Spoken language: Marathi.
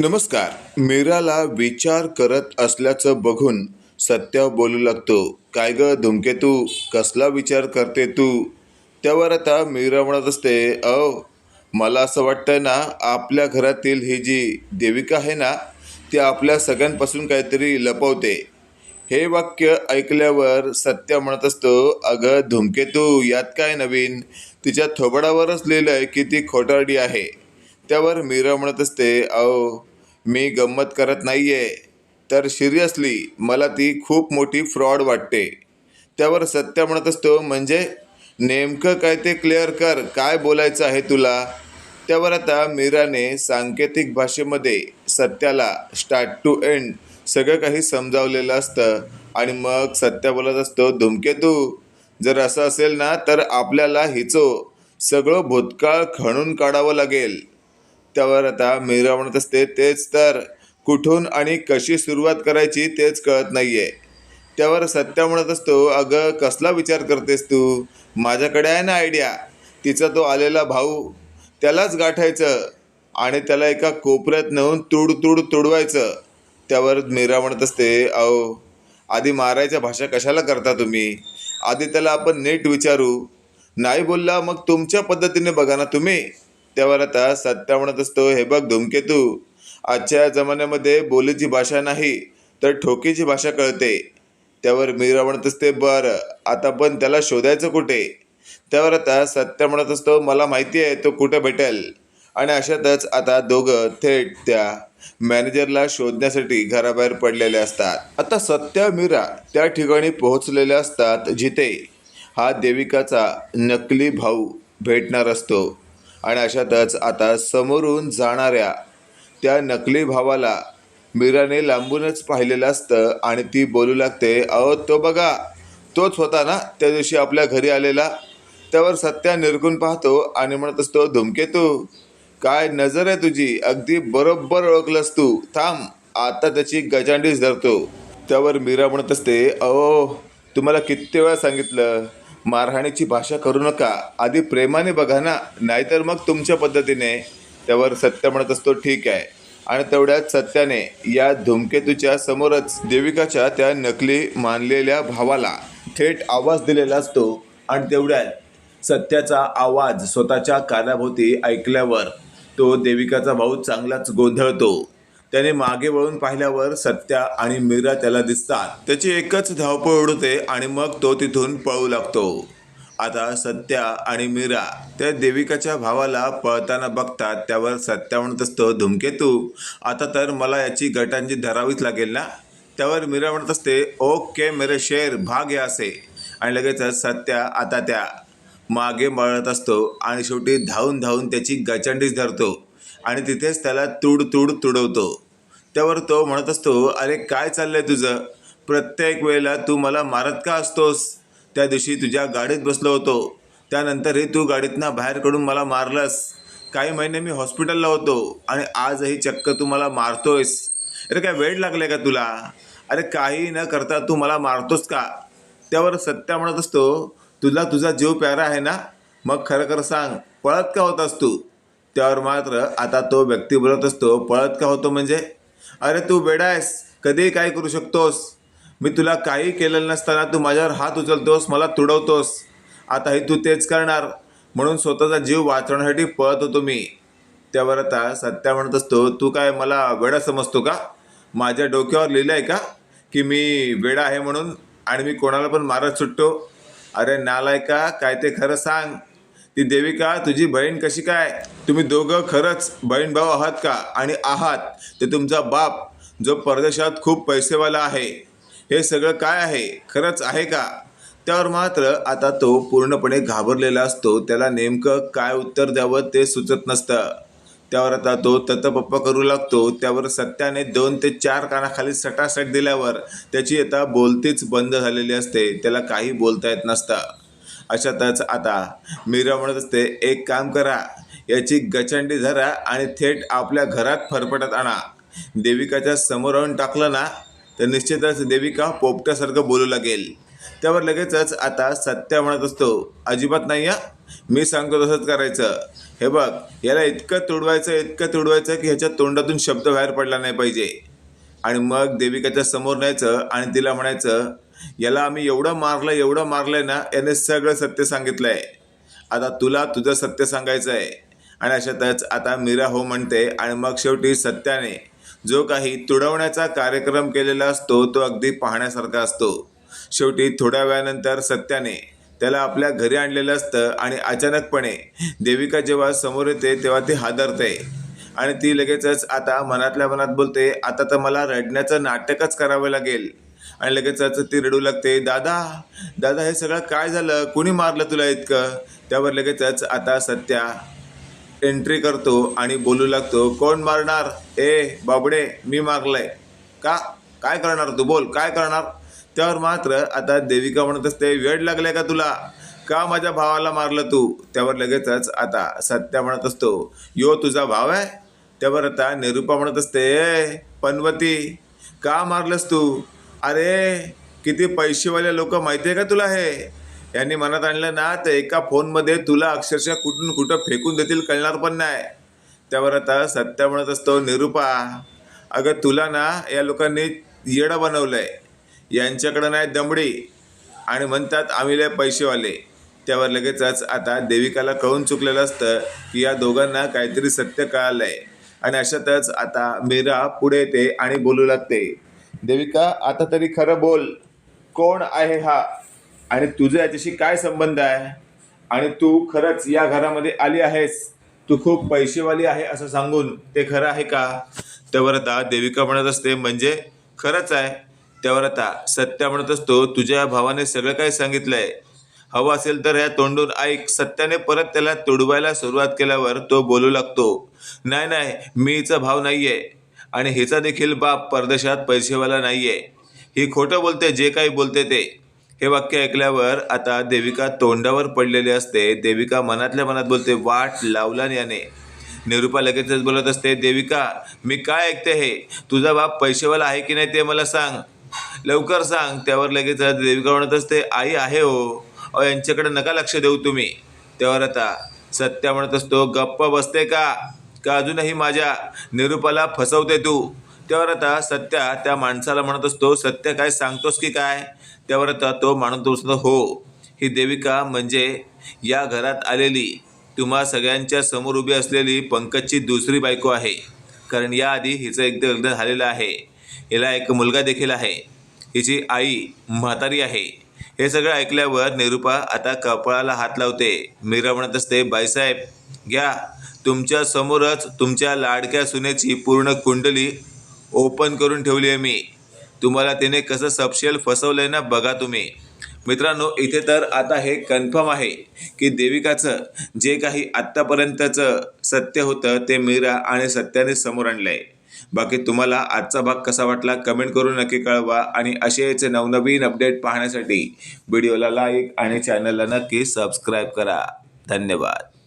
नमस्कार. मीराला विचार करत असल्याचं बघून सत्या बोलू लागतो. काय ग धुमकेतू कसला विचार करते तू? त्यावर आता मीरा म्हणत असते अहो मला असं वाटतं ना आपल्या घरातील ही जी देविका आहे ना ती आपल्या सगळ्यांपासून काहीतरी लपवते. हे वाक्य ऐकल्यावर सत्य म्हणत असतो अगं धुमकेतू यात काय नवीन? तिच्या थोबडावरच लिहिलं आहे की ती खोटारडी आहे. त्यावर मीरा म्हणत असते अहो मी गंमत करत नाही आहे तर सिरियसली मला ती खूप मोठी फ्रॉड वाटते. त्यावर सत्या म्हणत असतो म्हणजे नेमकं काय ते क्लिअर कर काय बोलायचं आहे तुला? त्यावर आता मीराने सांकेतिक भाषेमध्ये सत्याला स्टार्ट टू एंड सगळं काही समजावलेलं असतं आणि मग सत्या बोलत असतो धुमकेतू जर असं असेल ना तर आपल्याला हिचो सगळं भूतकाळ खणून काढावं लागेल. त्यावर आता मीरा असते तेच तर. कुठून आणि कशी सुरुवात करायची तेच कळत नाही आहे त्यावर सत्या म्हणत असतो अगं कसला विचार करतेस तू? माझ्याकडे आहे ना आयडिया तिचा तो आलेला भाऊ. त्यालाच गाठायचं आणि त्याला एका कोपऱ्यात नेऊन तुड तुड तुडवायचं. त्यावर मीरा म्हणत असते अहो आधी मारायच्या भाषा कशाला करता तुम्ही? आधी त्याला आपण नीट विचारू. नाही बोलला मग तुमच्या पद्धतीने बघा ना तुम्ही. त्यावर आता सत्या म्हणत असतो हे बघ धुमकेतू आजच्या जमान्यामध्ये बोलीची भाषा नाही तर ठोकीची भाषा कळते. त्यावर मीरा म्हणत असते बरं आता पण त्याला शोधायचं कुठे? त्यावर आता सत्य म्हणत असतो मला माहिती आहे तो कुठे भेटेल? आणि अशातच आता दोघं थेट त्या मॅनेजरला शोधण्यासाठी घराबाहेर पडलेले असतात. आता सत्या मीरा त्या ठिकाणी पोहोचलेले असतात जिथे हा देविकाचा नकली भाऊ भेटणार असतो. आणि अशातच आता समोरून जाणाऱ्या त्या नकली भावाला मीराने लांबूनच पाहिलेलं असतं आणि ती बोलू लागते अहो तो बघा तोच होता ना त्या दिवशी आपल्या घरी आलेला? त्यावर सत्या निरखून पाहतो आणि म्हणत असतो धुमकेतू काय नजर आहे तुझी? अगदी बरोबर ओळखलंस तू. थांब आता त्याची गजांडीच धरतो. त्यावर मीरा म्हणत असते अहो तुम्हाला किती वेळा सांगितलं? मारहाणीची भाषा करू नका. आधी प्रेमाने बघा ना. नाहीतर मग तुमच्या पद्धतीने. त्यावर सत्य म्हणत असतो ठीक आहे. आणि तेवढ्याच सत्याने या धूमकेतूच्या समोरच देविकाच्या त्या नकली मानलेल्या भावाला थेट आवाज दिलेला असतो. आणि तेवढ्यात सत्याचा आवाज स्वतःच्या कानाभोवती ऐकल्यावर तो देविकाचा भाऊ चांगलाच गोंधळतो. त्याने मागे वळून पाहिल्यावर सत्या आणि मीरा त्याला दिसतात. त्याची एकच धावपळ उडते आणि मग तो तिथून पळू लागतो. आता सत्या आणि मीरा त्या देविकाच्या भावाला पळताना बघतात त्यावर सत्या म्हणत असतो धुमकेतू आता तर मला याची गटांची धरावीच लागेल ना? त्यावर मीरा म्हणत असते ओके मेरे शेर भाग या असे. आणि लगेचच सत्या आता त्या मागे मळत असतो आणि शेवटी धावून धावून त्याची गचंडीच धरतो. आणि तिथेच त्याला तुड तुड तुडवतो. त्यावर तो म्हणत असतो अरे काय चाललंय तुझं? प्रत्येक वेळेला तू मला मारत का असतोस? त्या दिवशी तुझ्या गाडीत बसलो होतो. त्यानंतरही तू गाडीतनं बाहेर काढून मला मारलंस. काही महिने मी हॉस्पिटलला होतो आणि आजही चक्क तू मला मारतोयस. अरे काय वेळ लागलाय का तुला? अरे काही न करता तू मला मारतोस का? त्यावर सत्या म्हणत असतो तुला तुझा जीव प्यारा आहे ना? मग खरं खरं सांग पळत का होतास तू? त्यावर मात्र आता तो व्यक्ती बोलत असतो पळत का होतो म्हणजे? अरे तू बेडा आहेस कधीही काय करू शकतोस. मी तुला काही केलेलं नसताना तू माझ्यावर हात उचलतोस मला तुडवतोस. आताही तू तेच करणार. म्हणून स्वतःचा जीव वाचवण्यासाठी पळत होतो मी. त्यावर आता सत्या म्हणत असतो तू काय मला वेडा समजतो का? माझ्या डोक्यावर लिहिलं आहे का की मी वेडा आहे म्हणून आणि मी कोणाला पण मारत सुटतो? अरे नालायका काय ते खरं सांग. ती देविका तुझी बहीण कशी काय? तुम्ही दोघं खरंच बहीण भाऊ आहात का? आणि आहात ते तुमचा बाप जो परदेशात खूप पैसेवाला आहे. हे सगळं काय आहे? खरंच आहे का? त्यावर मात्र आता तो पूर्णपणे घाबरलेला असतो. त्याला नेमकं काय उत्तर द्यावं ते सुचत नसतं. त्यावर आता तो ततपप्पा करू लागतो. त्यावर सत्याने दोन ते चार कानाखाली सटासट दिल्यावर त्याची आता बोलतीच बंद झालेली असते. त्याला काही बोलता येत नसतं. अशातच आता मीरा म्हणत असते एक काम करा याची गचंडी धरा आणि थेट आपल्या घरात फरफटत आणा. देविकाच्या समोर आणून टाकलं ना तर निश्चितच देविका पोपट्यासारखं बोलू लागेल. त्यावर लगेचच आता सत्या म्हणत असतो अजिबात नाही हा? मी सांगतो तसंच करायचं. हे बघ याला इतकं तुडवायचं इतकं तुडवायचं की ह्याच्या तोंडातून शब्द बाहेर पडला नाही पाहिजे. आणि मग देविकाच्या समोर न्यायचं आणि तिला म्हणायचं याला आम्ही एवढं मारलं एवढं मारलंय ना याने सगळं सत्य सांगितलंय. आता तुला तुझं सत्य सांगायचं आहे आणि अशातच आता मीरा हो म्हणते आणि मग शेवटी सत्याने जो काही तुडवण्याचा कार्यक्रम केलेला असतो तो अगदी पाहण्यासारखा असतो. शेवटी थोड्या वेळानंतर सत्याने त्याला आपल्या घरी आणलेलं असतं आणि अचानकपणे देविका जेव्हा समोर येते तेव्हा ती हादरते. आणि ती लगेचच आता मनातल्या मनात बोलते आता तर मला रडण्याचं नाटकच करावं लागेल. आणि लगेचच ती रडू लागते दादा दादा हे सगळं काय झालं? कुणी मारलं तुला इतकं? त्यावर लगेचच आता सत्या एंट्री करतो आणि बोलू लागतो कोण मारणार? ए बाबडे मी मारलंय. का? काय करणार तू? बोल काय करणार? त्यावर मात्र आता देविका म्हणत असते वेळ लागलाय का तुला? का माझ्या भावाला मारलं तू? त्यावर लगेचच आता सत्या म्हणत असतो यो तुझा भाव आहे? त्यावर आता निरूपा म्हणत असते "ए, पनवती का मारलंस तू? अरे किती पैसेवाले लोक माहिती आहे का तुला हे? यांनी मनात आणलं ना तर एका फोनमध्ये तुला अक्षरशः कुठून कुठं फेकून देतील कळणार पण नाही. त्यावर आता सत्या म्हणत असतो निरुपा अगं तुला ना या लोकांनी येडं आहे यांच्याकडं नाही दमडी. आणि म्हणतात आम्ही लय पैसेवाले. त्यावर लगेचच आता देविकाला कळून चुकलेलं असतं की या दोघांना काहीतरी सत्य कळालंय. आणि अशातच आता मीरा पुढे येते आणि बोलू लागते. देविका आता तरी खरं बोल. कोण आहे हा? आणि तुझं याच्याशी काय संबंध आहे? आणि तू खरंच या घरामध्ये आली आहेस? तू खूप पैसेवाली आहे असं सांगून ते खरं आहे का? त्यावर आता देविका म्हणत असते म्हणजे खरंच आहे. त्यावर आता सत्या म्हणत असतो तुझ्या भावाने सगळं काही सांगितलंय. हवं असेल तर ह्या तोंडून ऐक. सत्याने परत त्याला तुडवायला सुरुवात केल्यावर तो बोलू लागतो नाही नाही मी हिचा भाव नाहीये. आणि हिचा देखील बाप परदेशात पैसेवाला नाही आहे ही खोटं बोलते जे काही बोलते ते. हे वाक्य ऐकल्यावर आता देविका तोंडावर पडलेली असते. देविका मनातल्या मनात बोलते वाट लावला याने. निरूपा लगेचच बोलत असते देविका मी काय ऐकते हे? तुझा बाप पैसेवाला आहे की नाही ते मला सांग. लवकर सांग. त्यावर लगेच देविका म्हणत असते आई आहे हो. अहो यांच्याकडे नका लक्ष देऊ तुम्ही. त्यावर आता सत्या म्हणत असतो गप्प बसते का? का अजूनही माझ्या निरूपाला फसवते तू? त्यावर आता सत्या त्या माणसाला म्हणत असतो सत्य काय सांगतोस की काय? त्यावर आता तो म्हणत असतो हो ही देविका म्हणजे या घरात आलेली तुम्हा सगळ्यांच्या समोर उभी असलेली पंकजची दुसरी बायको आहे. कारण याआधी हिचं एकदा लग्न झालेलं आहे. हिला एक मुलगा देखील आहे. हिची आई म्हातारी आहे. हे सगळं ऐकल्यावर निरुपा आता कपाळाला हात लावते. मीरा म्हणत असते बाईसाहेब घ्या. तुमच्या समोरच तुमच्या लाडक्या सुनेची पूर्ण कुंडली ओपन करून ठेवली आहे मी. तुम्हाला तिने कसं सबशेल फसवलंय ना बघा तुम्ही. मित्रांनो इथे तर आता हे कन्फर्म आहे की देविकाचं जे काही आत्तापर्यंतचं सत्य होतं ते मीरा आणि सत्याने समोर आणलंय. बाकी तुम्हाला आजचा भाग कसा वाटला कमेंट करून नक्की कळवा आणि असेच नवनवीन अपडेट पाहण्यासाठी व्हिडिओला लाईक आणि चॅनलला नक्की सबस्क्राईब करा. धन्यवाद.